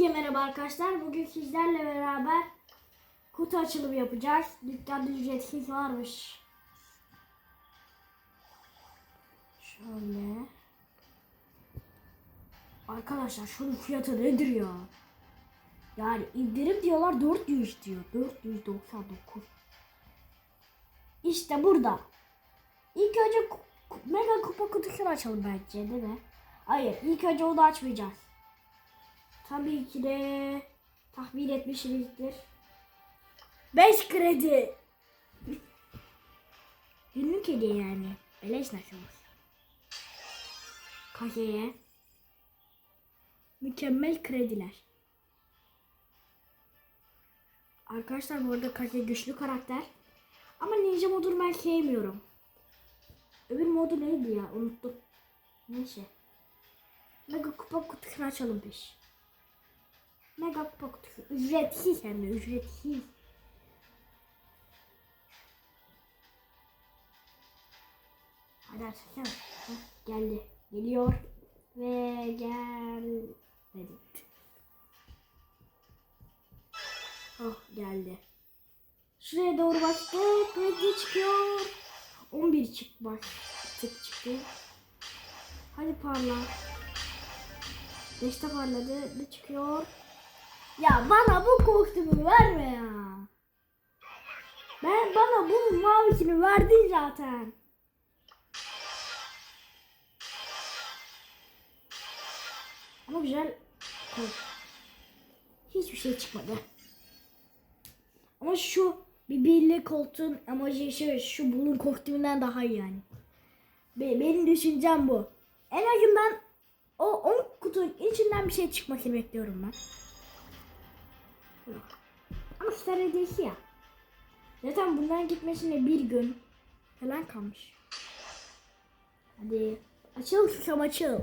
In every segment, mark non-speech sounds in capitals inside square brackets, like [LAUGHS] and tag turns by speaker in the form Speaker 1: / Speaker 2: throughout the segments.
Speaker 1: Hepinize merhaba arkadaşlar. Bugün sizlerle beraber kutu açılımı yapacağız. Dükkanda ücretsiz varmış. Şöyle. Arkadaşlar şunun fiyatı nedir ya? Yani indirim diyorlar 400 diyor. 499. İşte burada. İlk önce mega kupa kutusunu açalım bence değil mi? Hayır ilk önce onu açmayacağız. Tabii ki de tahmin etmişsinizdir. 5 kredi. [LAUGHS] Günlük hediye yani. Beleş nasıl olsun. Kaseye. Mükemmel krediler. Arkadaşlar bu arada Kase güçlü karakter. Ama ninja modunu ben sevmiyorum. Öbür modu neydi ya? Unuttum. Neyse. Mega kupa kutusunu açalım biz. Mega kupa kutusu. Ücretsiz hem ücretsiz. Hadi açsana. Geldi. Geliyor. Ve gelmedi. Oh geldi. Şuraya doğru baktık ve ne çıkıyor? 11 çık bak. Tık çıktı. Hadi parla. 5'te parladı. Ne çıkıyor? Ya bana bu kostümü verme ya. Ben bana bu mavisini verdin zaten. Ama güzel. Hiçbir şey çıkmadı. Ama şu bir birlik koltuğun amacı şu, şu bunun kostümünden daha iyi yani. Be- benim düşüncem bu. En azından o 10 kutunun içinden bir şey çıkmasını bekliyorum ben. Yok. Ama star hediyesi ya. Zaten bunların gitmesine bir gün falan kalmış. Hadi açıl susam açıl.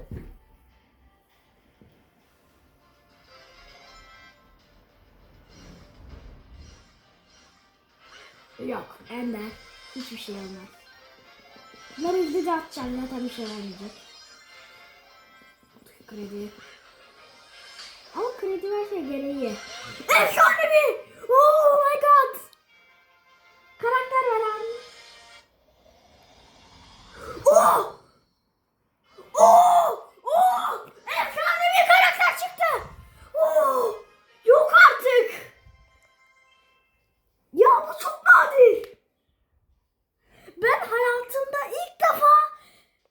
Speaker 1: Yok Ender hiçbir şey olmaz. Bunları hızlıca atacağım zaten bir şey olmayacak. Kredi. Kredi verse gereği. Efsanevi! Oh my god! Karakter veren. Oh! Oh! Oh! Efsanevi karakter çıktı! Oh! Yok artık! Ya bu çok nadir. Ben hayatımda ilk defa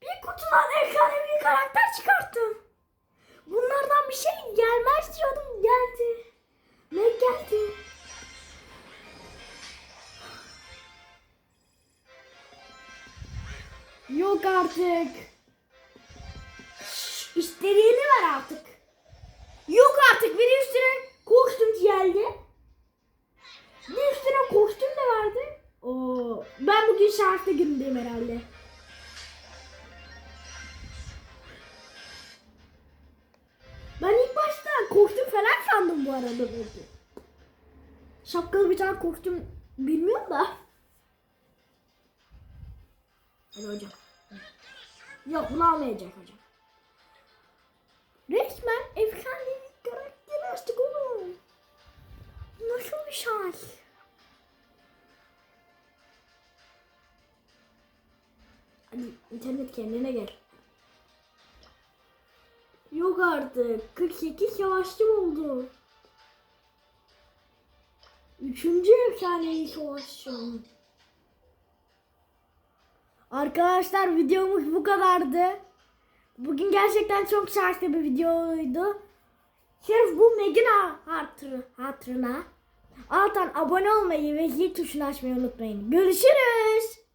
Speaker 1: bir kutudan efsanevi karakter çıkarttım. Yok artık. Şş, İstediğini ver artık. Yok artık bir üstüne kostüm geldi. Bir üstüne kostüm de verdi. Oo, ben bugün şanslı günümdeyim herhalde. Ben ilk başta kostüm falan sandım bu arada. Şapkalı bir tane kostüm bilmiyorum da. Hadi hocam. Yok bunu almayacak hocam. Resmen efsane bir karakter açtık oğlum. Nasıl bir şans? Hadi internet kendine gel. Yok artık. 48 savaşçı oldu. Üçüncü efsanevi savaşçı. Arkadaşlar videomuz bu kadardı. Bugün gerçekten çok şanslı bir videoydu. Sırf bu Megina hatırı, hatırına alttan abone olmayı ve zil tuşunu açmayı unutmayın. Görüşürüz.